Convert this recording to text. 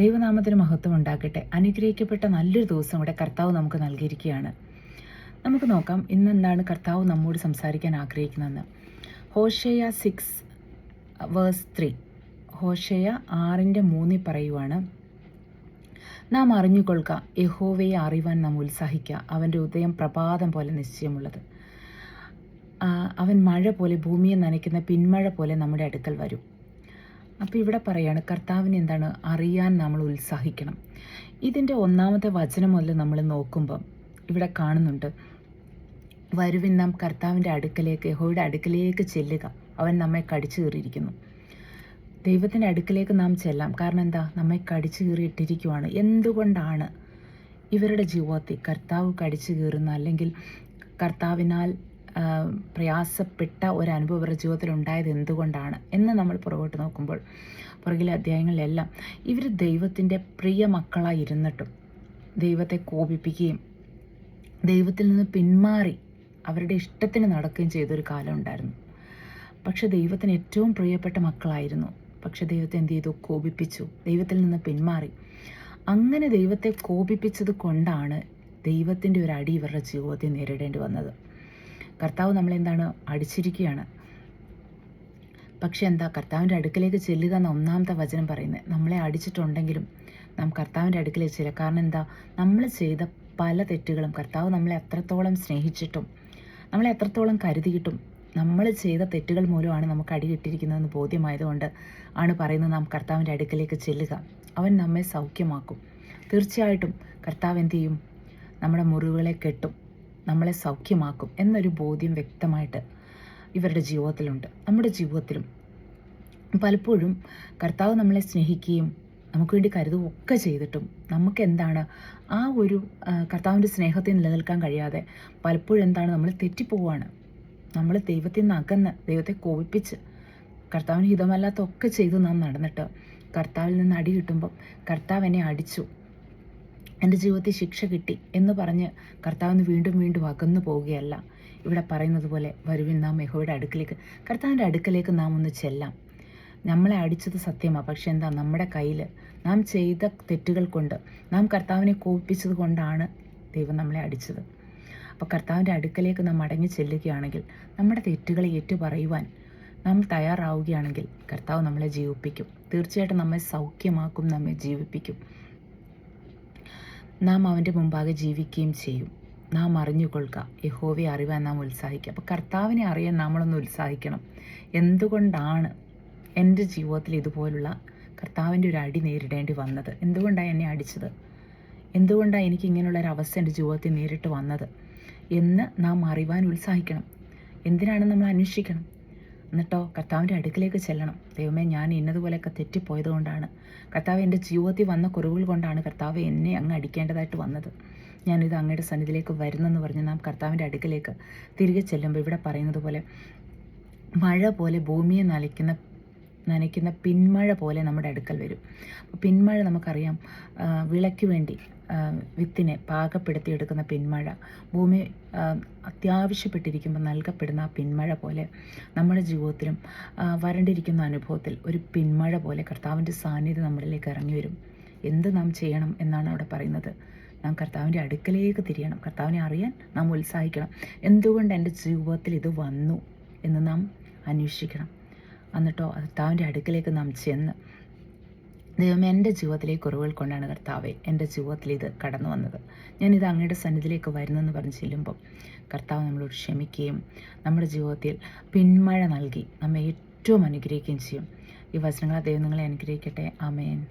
ദൈവനാമത്തിന് മഹത്വം ഉണ്ടാക്കട്ടെ അനുഗ്രഹിക്കപ്പെട്ട നല്ലൊരു ദിവസം ഇവിടെ കർത്താവ് നമുക്ക് നൽകിയിരിക്കുകയാണ്. നമുക്ക് നോക്കാം ഇന്ന് എന്താണ് കർത്താവ് നമ്മോട് സംസാരിക്കാൻ ആഗ്രഹിക്കുന്നതെന്ന്. Hosea six verse three Hosea ആറിന്റെ മൂന്നിൽ പറയുവാണ് നാം അറിഞ്ഞുകൊള്ളുക യഹോവയെ അറിവാൻ നാം ഉത്സാഹിക്കുക. അവന്റെ ഉദയം പ്രഭാതം പോലെ നിശ്ചയമുള്ളത്. അവൻ മഴ പോലെ ഭൂമിയെ നനയ്ക്കുന്ന പിന്മഴ പോലെ നമ്മുടെ അടുക്കൽ വരും. അപ്പോൾ ഇവിടെ പറയാണ് കർത്താവിനെ എന്താണ് അറിയാൻ നമ്മൾ ഉത്സാഹിക്കണം. ഇതിന്റെ ഒന്നാമത്തെ വചനം മുതൽ നമ്മൾ നോക്കുമ്പം ഇവിടെ കാണുന്നുണ്ട് വരുവിൻ നാം കർത്താവിന്റെ അടുക്കലേക്ക് യഹോയുടെ അടുക്കലേക്ക് ചെല്ലുക. അവൻ നമ്മെ കടിച്ചു കീറിയിരിക്കുന്നു. ദൈവത്തിന്റെ അടുക്കലേക്ക് നാം ചെല്ലാം. കാരണം എന്താ? നമ്മെ കടിച്ചു കീറിയിട്ടിരിക്കുവാണ്. എന്തുകൊണ്ടാണ് ഇവരുടെ ജീവിതത്തിൽ കർത്താവ് കടിച്ചു കീറുന്ന അല്ലെങ്കിൽ കർത്താവിനാൽ പ്രയാസപ്പെട്ട ഒരു അനുഭവം ഇവരുടെ ജീവിതത്തിൽ ഉണ്ടായത് എന്തുകൊണ്ടാണ് എന്ന് നമ്മൾ പുറകോട്ട് നോക്കുമ്പോൾ പുറകിലെ അധ്യായങ്ങളിലെല്ലാം ഇവർ ദൈവത്തിന്റെ പ്രിയ മക്കളായി ഇരുന്നിട്ടും ദൈവത്തെ കോപിപ്പിക്കുകയും ദൈവത്തിൽ നിന്ന് പിന്മാറി അവരുടെ ഇഷ്ടത്തിന് നടക്കുകയും ചെയ്തൊരു കാലം ഉണ്ടായിരുന്നു. പക്ഷെ ദൈവത്തിന് ഏറ്റവും പ്രിയപ്പെട്ട മക്കളായിരുന്നു. പക്ഷെ ദൈവത്തെ എന്ത് ചെയ്തു? കോപിപ്പിച്ചു. ദൈവത്തിൽ നിന്ന് പിന്മാറി. അങ്ങനെ ദൈവത്തെ കോപിപ്പിച്ചത് കൊണ്ടാണ് ദൈവത്തിന്റെ ഒരു അടി ഇവരുടെ ജീവിതത്തിൽ നേരിടേണ്ടി വന്നത്. കർത്താവ് നമ്മളെന്താണ്? അടിച്ചിരിക്കുകയാണ്. പക്ഷെ എന്താ? കർത്താവിന്റെ അടുക്കലേക്ക് ചെല്ലുക എന്ന ഒന്നാമത്തെ വചനം പറയുന്നത് നമ്മളെ അടിച്ചിട്ടുണ്ടെങ്കിലും നാം കർത്താവിന്റെ അടുക്കലേക്ക് ചെല്ലുക. കാരണം എന്താ? നമ്മൾ ചെയ്ത പല തെറ്റുകളും കർത്താവ് നമ്മളെ എത്രത്തോളം സ്നേഹിച്ചിട്ടും നമ്മളെ എത്രത്തോളം കരുതിയിട്ടും നമ്മൾ ചെയ്ത തെറ്റുകൾ മൂലമാണ് നമുക്ക് അടി കിട്ടിയിരിക്കുന്നതെന്ന് ബോധ്യമായതുകൊണ്ട് ആണ് പറയുന്നത് നാം കർത്താവിന്റെ അടുക്കലേക്ക് ചെല്ലുക. അവൻ നമ്മെ സൗഖ്യമാക്കും. തീർച്ചയായിട്ടും കർത്താവ് എന്ത് ചെയ്യും? നമ്മുടെ മുറിവുകളെ കെട്ടും. നമ്മളെ സൗഖ്യമാക്കും എന്നൊരു ബോധ്യം വ്യക്തമായിട്ട് ഇവരുടെ ജീവിതത്തിലുണ്ട്. നമ്മുടെ ജീവിതത്തിലും പലപ്പോഴും കർത്താവ് നമ്മളെ സ്നേഹിക്കുകയും നമുക്ക് വേണ്ടി കരുതുക ഒക്കെ ചെയ്തിട്ടും നമുക്ക് എന്താണ് ആ ഒരു കർത്താവിന്റെ സ്നേഹത്തെ നിലനിൽക്കാൻ കഴിയാതെ പലപ്പോഴും എന്താണ് നമ്മൾ തെറ്റിപ്പോവാണ് നമ്മൾ ദൈവത്തിൽ നിന്ന് അകന്ന് ദൈവത്തെ കോപിപ്പിച്ച് കർത്താവിന് ഹിതമല്ലാത്തൊക്കെ ചെയ്ത് നാം നടന്നിട്ട് കർത്താവിൽ നിന്ന് അടി കിട്ടുമ്പം കർത്താവ് എന്നെ അടിച്ചു. എന്റെ ജീവിതത്തിൽ ശിക്ഷ കിട്ടി എന്ന് പറഞ്ഞ് കർത്താവിന് വീണ്ടും വീണ്ടും അകന്നു പോവുകയല്ല. ഇവിടെ പറയുന്നത് പോലെ വരുവിൻ നാം യഹോയുടെ അടുക്കിലേക്ക് കർത്താവിന്റെ അടുക്കിലേക്ക് നാം ഒന്ന് ചെല്ലാം. നമ്മളെ അടിച്ചത് സത്യമാണ് പക്ഷെ എന്താ നമ്മുടെ കയ്യിൽ നാം ചെയ്ത തെറ്റുകൾ കൊണ്ട് നാം കർത്താവിനെ കോപിപ്പിച്ചത് കൊണ്ടാണ് ദൈവം നമ്മളെ അടിച്ചത്. അപ്പോൾ കർത്താവിന്റെ അടുക്കലേക്ക് നാം അടങ്ങി ചെല്ലുകയാണെങ്കിൽ നമ്മുടെ തെറ്റുകളെ ഏറ്റു പറയുവാൻ നാം തയ്യാറാവുകയാണെങ്കിൽ കർത്താവ് നമ്മളെ ജീവിപ്പിക്കും. തീർച്ചയായിട്ടും നമ്മെ സൗഖ്യമാക്കും നമ്മെ ജീവിപ്പിക്കും. നാം അവന്റെ മുമ്പാകെ ജീവിക്കുകയും ചെയ്യും. നാം അറിഞ്ഞുകൊള്ളുക യഹോവയെ അറിവാൻ നാം ഉത്സാഹിക്കുക. അപ്പോൾ കർത്താവിനെ അറിയാൻ നമ്മളൊന്ന് ഉത്സാഹിക്കണം. എന്തുകൊണ്ടാണ് എന്റെ ജീവിതത്തിൽ ഇതുപോലുള്ള കർത്താവിന്റെ ഒരു അടി നേരിടേണ്ടി വന്നത്? എന്തുകൊണ്ടാണ് എന്നെ അടിച്ചത്? എന്തുകൊണ്ടാണ് എനിക്ക് ഇങ്ങനെയുള്ള ഒരു അവസ്ഥ എന്റെ ജീവിതത്തിൽ നേരിട്ട് വന്നത്? എന്ന് നാം അറിവാൻ ഉത്സാഹിക്കണം. എന്തിനാണ് നമ്മൾ അന്വേഷിക്കണം? എന്നിട്ടോ കർത്താവിന്റെ അടുക്കിലേക്ക് ചെല്ലണം. ദൈവമേ ഞാൻ ഇന്നതുപോലെയൊക്കെ തെറ്റിപ്പോയത് കൊണ്ടാണ്. കർത്താവ് എന്റെ ജീവിതത്തിൽ വന്ന കുറവുകൾ കൊണ്ടാണ് കർത്താവ് എന്നെ അങ്ങ് അടിക്കേണ്ടതായിട്ട് വന്നത്. ഞാനിത് അങ്ങയുടെ സന്നിധിയിലേക്ക് വരുന്നെന്ന് പറഞ്ഞ് നാം കർത്താവിന്റെ അടുക്കിലേക്ക് തിരികെ ചെല്ലുമ്പോൾ ഇവിടെ പറയുന്നത് പോലെ മഴ പോലെ ഭൂമിയെ നനയ്ക്കുന്ന നനയ്ക്കുന്ന പിന്മഴ പോലെ നമ്മുടെ അടുക്കൽ വരും. പിന്മഴ നമുക്കറിയാം വിളയ്ക്ക് വേണ്ടി വിത്തിനെ പാകപ്പെടുത്തിയെടുക്കുന്ന പിന്മഴ. ഭൂമി അത്യാവശ്യപ്പെട്ടിരിക്കുമ്പോൾ നൽകപ്പെടുന്ന ആ പിന്മഴ പോലെ നമ്മുടെ ജീവിതത്തിലും വരണ്ടിരിക്കുന്ന അനുഭവത്തിൽ ഒരു പിന്മഴ പോലെ കർത്താവിന്റെ സാന്നിധ്യം നമ്മളിലേക്ക് ഇറങ്ങി വരും. എന്ത് നാം ചെയ്യണം എന്നാണ് അവിടെ പറയുന്നത്. നാം കർത്താവിന്റെ അടുക്കലേക്ക് തിരിയണം. കർത്താവിനെ അറിയാൻ നാം ഉത്സാഹിക്കണം. എന്തുകൊണ്ട് എന്റെ ജീവിതത്തിൽ ഇത് വന്നു എന്ന് നാം അന്വേഷിക്കണം. എന്നിട്ടോ കർത്താവിന്റെ അടുക്കിലേക്ക് നാം ചെന്ന് ദൈവം എന്റെ ജീവിതത്തിലെ കുറവുകൾ കൊണ്ടാണ് കർത്താവെ എന്റെ ജീവിതത്തിൽ ഇത് കടന്നു വന്നത്. ഞാനിത് അങ്ങയുടെ സന്നിധിയിലേക്ക് വരുന്നെന്ന് പറഞ്ഞ് ചെല്ലുമ്പം കർത്താവ് നമ്മളോട് ക്ഷമിക്കുകയും നമ്മുടെ ജീവിതത്തിൽ പിന്മഴ നൽകി നമ്മെ ഏറ്റവും അനുഗ്രഹിക്കുകയും ചെയ്യും. ഈ വചനങ്ങളെ ദൈവം നിങ്ങളെ അനുഗ്രഹിക്കട്ടെ. ആമേൻ.